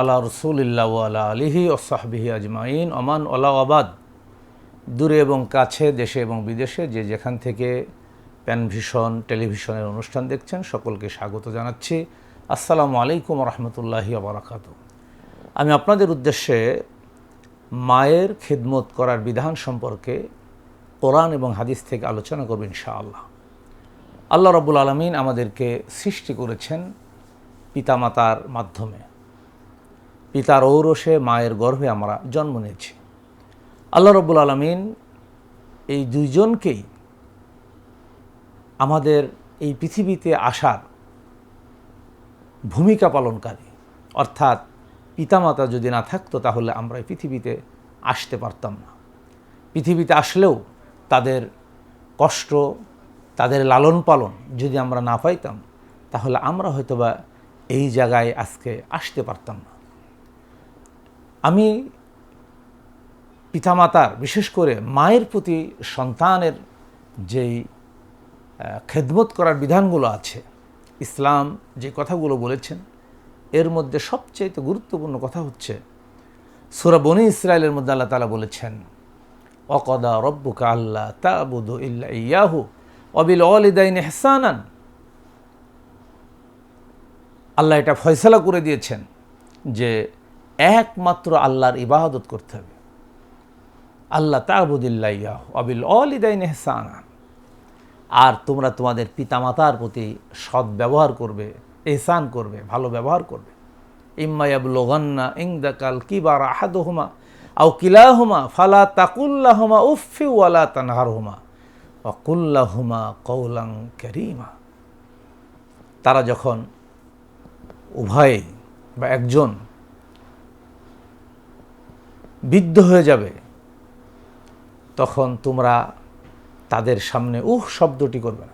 আলা আলিহি ওমান আবাদ দূরে এবং কাছে, দেশে এবং বিদেশে যে যেখান থেকে প্যানভিশন, টেলিভিশনের অনুষ্ঠান দেখছেন, সকলকে স্বাগত জানাচ্ছি। আসসালামু আলাইকুম রহমতুল্লাহি আবরাকাত আমি আপনাদের উদ্দেশ্যে মায়ের খিদমত করার বিধান সম্পর্কে কোরআন এবং হাদিস থেকে আলোচনা করব ইনশাআল্লাহ। আল্লাহ রব্বুল আলমিন আমাদেরকে সৃষ্টি করেছেন পিতামাতার মাধ্যমে। পিতার ঔরসে মায়ের গর্ভে আমরা জন্ম নিয়েছি। আল্লাহ রব্বুল আলমিন এই দুইজনকেই আমাদের এই পৃথিবীতে আসার ভূমিকা পালনকারী। অর্থাৎ পিতামাতা যদি না থাকতো তাহলে আমরা এই পৃথিবীতে আসতে পারতাম না। পৃথিবীতে আসলেও তাদের কষ্ট, তাদের লালন পালন যদি আমরা না পাইতাম, তাহলে আমরা হয়তোবা এই জায়গায় আজকে আসতে পারতাম না। আমি পিতামাতার, বিশেষ করে মায়ের প্রতি সন্তানের যেই খেদমত করার বিধানগুলো আছে, ইসলাম যে কথাগুলো বলেছেন, এর মধ্যে সবচেয়ে গুরুত্বপূর্ণ কথা হচ্ছে, সুরা বনি ইসরায়েলের মধ্যে আল্লাহ তালা বলেছেন, অকদা রব্বুকা আল্লাহ তাবুদু ইল্লা ইয়াহু, অবিল অলিদাইন হেসানান আল্লাহ এটা ফয়সলা করে দিয়েছেন যে একমাত্র আল্লাহর ইবাদত করতে হবে। আল্লাহ তাবুদিল্লাহ অবিল অলিদাইন হেসানান আর তোমরা তোমাদের পিতামাতার প্রতি সৎ ব্যবহার করবে এহসান করবে, ভালো ব্যবহার করবে। ইম্মায়াবুলগন্না ইংদাকাল কিবার আহাদহুমা আও কিলাহুমা ফালা তাকুল্লাহমা উফি ওয়ালা তানহারহুমা অকুল্লাহুমা কৌলাং করিমা। তারা যখন উভয়ে বা একজন বিদ্ধ হয়ে যাবে, তখন তোমরা তাদের সামনে, উহ, শব্দটি করবে না।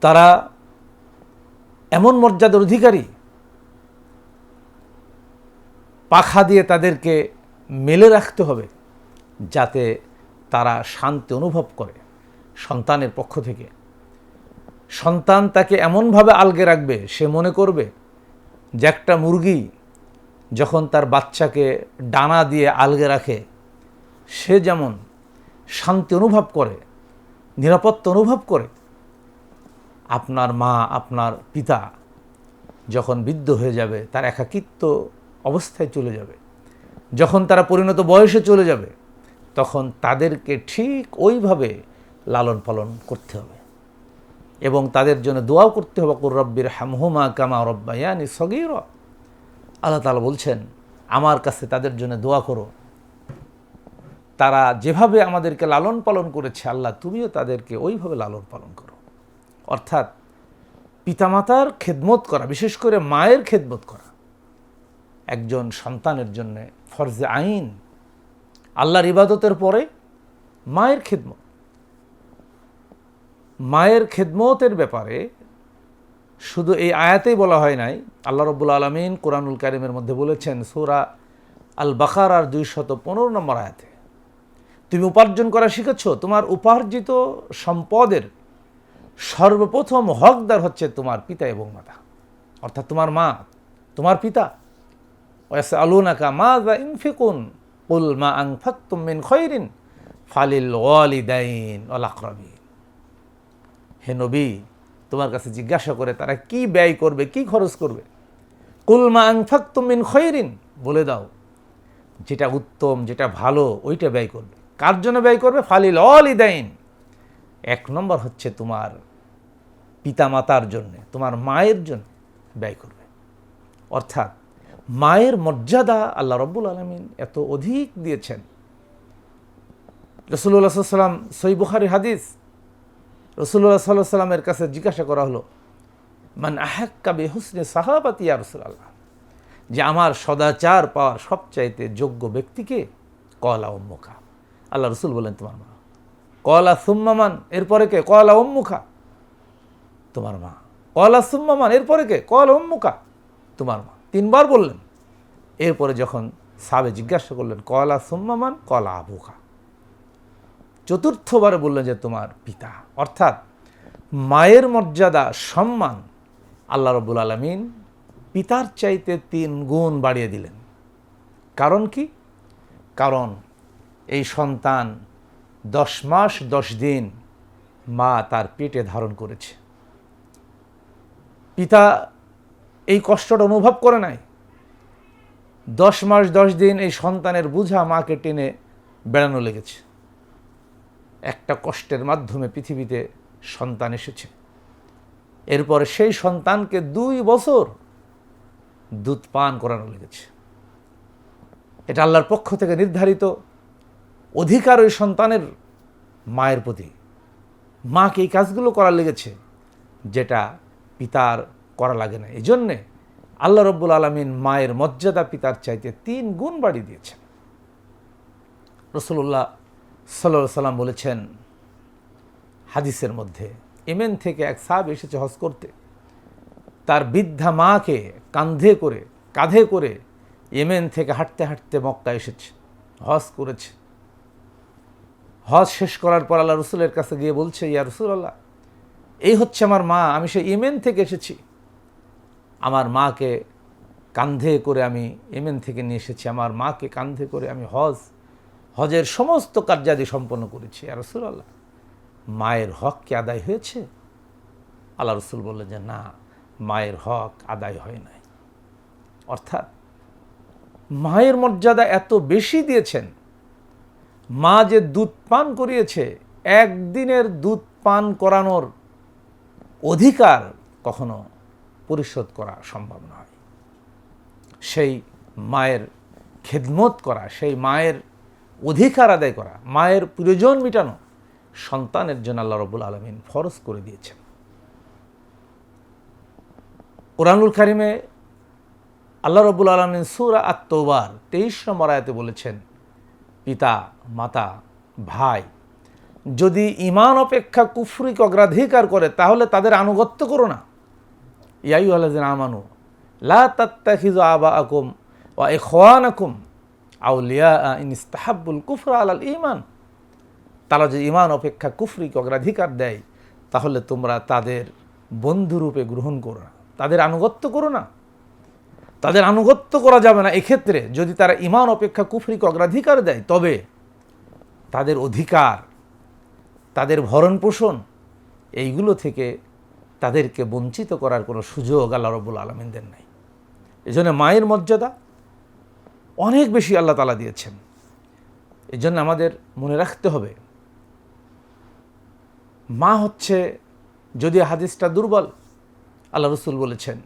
তারা এমন মর্যাদার অধিকারী, পাখা দিয়ে তাদেরকে মেলে রাখতে হবে, যাতে তারা শান্তি অনুভব করে সন্তানের পক্ষ থেকে। সন্তান তাকে এমনভাবে আলগে রাখবে, সে মনে করবে যে একটা মুরগি যখন তার বাচ্চাকে ডানা দিয়ে আলগে রাখে, সে যেমন শান্তি অনুভব করে, নিরাপত্তা অনুভব করে, আপনার মা, আপনার পিতা যখন বৃদ্ধ হয়ে যাবে, তার একাকিত্ব অবস্থায় চলে যাবে। যখন তারা পরিণত বয়সে চলে যাবে, তখন তাদেরকে ঠিক ওইভাবে লালন পালন করতে হবে। এবং তাদের জন্য দোয়াও করতে হবে কুর রব্বির হামহুমা কামা রব্বায়ানি সগির। আল্লাহ তালা বলছেন, আমার কাছে তাদের জন্য দোয়া করো। তারা যেভাবে আমাদেরকে লালন পালন করেছে, আল্লাহ তুমিও তাদেরকে ওইভাবে লালন পালন করো। অর্থাৎ পিতামাতার খেদমত করা, বিশেষ করে মায়ের খেদমত করা, একজন সন্তানের জন্যে ফরজে আইন, আল্লাহর ইবাদতের পরে মায়ের খেদমত। মায়ের খেদমতের ব্যাপারে শুধু এই আয়াতেই বলা হয় নাই, আল্লাহ রব্বুল আলমিন কোরআনুল কারিমের মধ্যে বলেছেন, সুরা আল বাকার আর দুইশত পনেরো নম্বর আয়াতে, তুমি উপার্জন করা শিখেছ, তোমার উপার্জিত সম্পদের সর্বপ্রথম হকদার হচ্ছে তোমার পিতা এবং মাতা। অর্থাৎ তোমার মা, তোমার পিতা। ওয়াস আলুনাকা মা দা ইনফিকুন, কুল মা আং ফাক্তুম মিন খৈরিন ফালিল ওয়ালিদাইন অলাকরবিন হে নবী, তোমার কাছে জিজ্ঞাসা করে তারা কি ব্যয় করবে, কি খরচ করবে? কুল মা আং ফাক্তুম মিন খৈরিন, বলে দাও, যেটা উত্তম, যেটা ভালো, ওইটা ব্যয় করবে। কার জন্য ব্যয় করবে? ফালিল অলিদাইন এক নম্বর হচ্ছে তোমার পিতামাতার জন্যে, তোমার মায়ের জন্য ব্যয় করবে। অর্থাৎ মায়ের মর্যাদা আল্লাহ রব্বুল আলমিন এত অধিক দিয়েছেন। রসুল্লাহ সাল্লাম সই হাদিস রসুল্লাহ সাল্লাহ সাল্লামের কাছে জিজ্ঞাসা করা হলো, মান আহাক্কা বে হুসনে সাহাবাতি ইয়া রসুল্লাহ যে আমার সদাচার পাওয়ার সবচাইতে যোগ্য ব্যক্তিকে কলা উম্মুখা। আল্লাহ রসুল বলেন তোমার মা। কলা সুম্মামান এরপরে কে? কলা উম্মুখা। তোমার মা। কলা সুম্মামান এরপরে কে? কলা উম্মুখা। তোমার মা। তিনবার বললেন। এরপরে যখন সাবে জিজ্ঞাসা করলেন, কলা সুম্মামান কলা আবুকা চতুর্থবারে বললেন যে তোমার পিতা। অর্থাৎ মায়ের মর্যাদা, সম্মান আল্লাহ রবুল আলমিন পিতার চাইতে তিন গুণ বাড়িয়ে দিলেন। কারণ কি? কারণ এই সন্তান দশ মাস, দশ দিন মা তার পেটে ধারণ করেছে। পিতা এই কষ্টটা অনুভব করে নাই। দশ মাস, দশ দিন এই সন্তানের বুঝা মাকে টেনে বেড়ানো লেগেছে। একটা কষ্টের মাধ্যমে পৃথিবীতে সন্তান এসেছে। এরপর সেই সন্তানকে দুই বছর দুধ পান করানো লেগেছে। এটা আল্লাহর পক্ষ থেকে নির্ধারিত অধিকার ওই সন্তানের মায়ের প্রতি। মাকে এই কাজগুলো করা লেগেছে যেটা পিতার করা লাগে না। এই জন্যে আল্লাহ রব্বুল আলমিন মায়ের মর্যাদা পিতার চাইতে তিন গুণ বাড়িয়ে দিয়েছেন। রসুল্লাহ সাল্লা সাল্লাম বলেছেন হাদিসের মধ্যে, ইমেন থেকে এক সাহাব এসেছে হজ করতে। তার বৃদ্ধা মাকে কান্ধে করে, কাঁধে করে ইয়েমেন থেকে হাঁটতে হাঁটতে মক্কা এসেছে, হজ করেছে। হজ শেষ করার পর আল্লাহ রসুলের কাছে গিয়ে বলছে, ইয়া রসুল আল্লাহ এই হচ্ছে আমার মা, আমি সে ইমেন থেকে এসেছি। আমার মাকে কান্ধে করে আমি ইমেন থেকে নিয়ে এসেছি, আমার মাকে কান্ধে করে আমি হজ হজের সমস্ত কার্যাদি সম্পন্ন করেছি আর রসুল আল্লাহ মায়ের হক কি আদায় হয়েছে? আল্লাহ রসুল বললেন যে, না, মায়ের হক আদায় হয় নাই। অর্থাৎ, মায়ের মর্যাদা এত বেশি দিয়েছেন, মা যে দুধ পান করিয়েছে, একদিনের দুধ পান করানোর অধিকার কখনো পরিশোধ করা সম্ভব নয়। সেই মায়ের খেদমত করা, সেই মায়ের অধিকার আদায় করা, মায়ের প্রয়োজন মিটানো সন্তানের জন্য আল্লাহ রবুল আলমিন ফরজ করে দিয়েছেন। কোরআনুল কারিমে আল্লাহ রবুল আলমিন সুরা আত্মবার তেইশ নম্বর আয়াতে বলেছেন, পিতা, মাতা, ভাই, যদি ইমান অপেক্ষা কুফরিক অগ্রাধিকার করে, তাহলে তাদের আনুগত্য করো না। ইয়াই আলদিন আমানু, লা তাত্তাখিজু আবা আকুম ও খোয়ান আকুম আউলিয়া ইন ইস্তাহাবুল কুফরা আলাল ইমান তারা যদি ইমান অপেক্ষা কুফরিকে অগ্রাধিকার দেয়, তাহলে তোমরা তাদের বন্ধুরূপে গ্রহণ করো না। তাদের আনুগত্য করো না। তাদের আনুগত্য করা যাবে না। এক্ষেত্রে যদি তারা ইমান অপেক্ষা কুফরিকে অগ্রাধিকার দেয়, তবে তাদের অধিকার, তাদের ভরণ পোষণ, এইগুলো থেকে তাদেরকে বঞ্চিত করার কোনো সুযোগ আল্লাহ রবুল আলমিনদের নাই। এই জন্য মায়ের মর্যাদা অনেক বেশি আল্লাহ তালা দিয়েছেন। এই জন্য আমাদের মনে রাখতে হবে, মা হচ্ছে যদি হাদিসটা দুর্বল, আল্লাহ রসুল বলেছেন,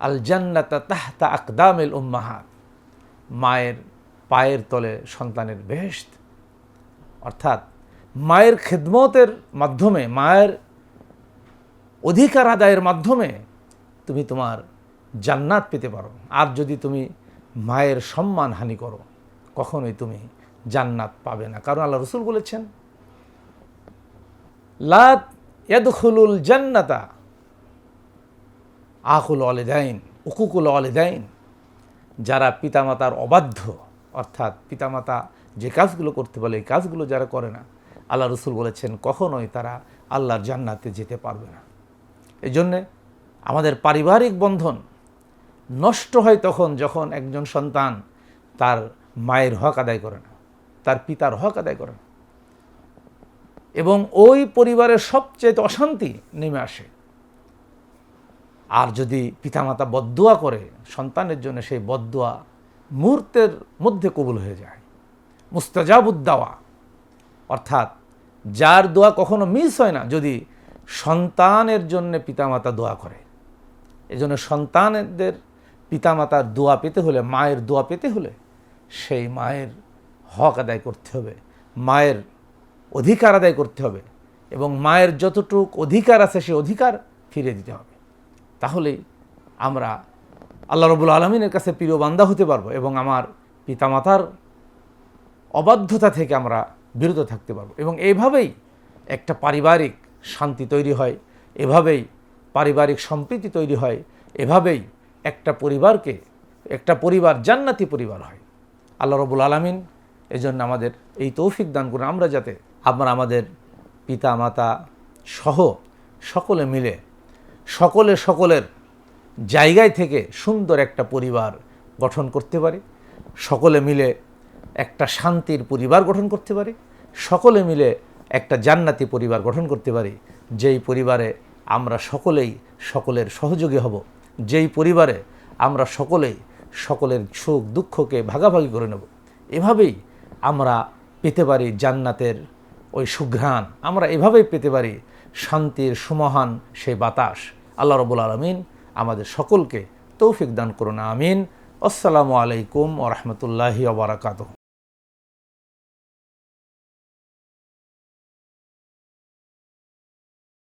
আল জান্নাতা তাহতা আকদামেল উম্মাহাত মায়ের পায়ের তলে সন্তানের বেহেস্ত অর্থাৎ মায়ের খেদমতের মাধ্যমে, মায়ের অধিকার আদায়ের মাধ্যমে তুমি তোমার জান্নাত পেতে পারো। আর যদি তুমি মায়ের সম্মান হানি করো। কখনোই তুমি জান্নাত পাবে না। কারণ আল্লাহ রসুল বলেছেন লাত জান্নাতা আকুল অলেদাইন উকুকুল অলেদাইন যারা পিতামাতার অবাধ্য, অর্থাৎ পিতামাতা যে কাজগুলো করতে বলে, এই কাজগুলো যারা করে না, আল্লাহ রসুল বলেছেন, কখনোই তারা আল্লাহর জান্নাতে যেতে পারবে না। এই জন্যে আমাদের পারিবারিক বন্ধন নষ্ট হয় তখন যখন একজন সন্তান তার মায়ের হক আদায় করে না, তার পিতার হক আদায় করে না। এবং ওই পরিবারের সবচেয়ে অশান্তি নেমে আসে। আর যদি পিতামাতা বদুয়া করে, সন্তানের জন্য সেই বদুয়া মুহূর্তের মধ্যে কবুল হয়ে যায়। মুস্তাজাবুদ্দাওয়া, অর্থাৎ যার দোয়া কখনো মিস হয় না, যদি সন্তানের জন্য পিতামাতা দোয়া করে। এজন্য সন্তানদের পিতামাতার দোয়া পেতে হলে, মায়ের দোয়া পেতে হলে সেই মায়ের হক আদায় করতে হবে, মায়ের অধিকার আদায় করতে হবে এবং মায়ের যতটুক অধিকার আছে সে অধিকার ফিরে দিতে হবে। তাহলেই আমরা আল্লাহ রবুল আলমিনের কাছে প্রিয় বান্দা হতে পারব এবং আমার পিতামাতার অবাধ্যতা থেকে আমরা বিরত থাকতে পারব এবং এইভাবেই একটা পারিবারিক শান্তি তৈরি হয়, এভাবেই পারিবারিক সম্প্রীতি তৈরি হয়, এভাবেই একটা পরিবারকে, একটা পরিবার জান্নাতি পরিবার হয়। আল্লাহ রবুল আলমিন এজন্য আমাদের এই তৌফিক দান করে আমরা যাতে আমরা আমাদের পিতা, মাতা সহ সকলে মিলে সকলে সকলের জায়গায় থেকে সুন্দর একটা পরিবার গঠন করতে পারি, সকলে মিলে একটা শান্তির পরিবার গঠন করতে পারি, সকলে মিলে একটা জান্নাতি পরিবার গঠন করতে পারি। যেই পরিবারে আমরা সকলেই সকলের সহযোগী হব যেই পরিবারে আমরা সকলেই সকলের সুখ দুঃখকে ভাগাভাগি করে নেব, এভাবেই আমরা পেতে পারি জান্নাতের ওই সুঘ্রাণ। আমরা এভাবেই পেতে পারি শান্তির সুমহান সেই বাতাস। আল্লাহ রবুল আলমিন আমাদের সকলকে তৌফিক দান করুন, আমিন। আসসালামু আলাইকুম ও রহমতুল্লাহি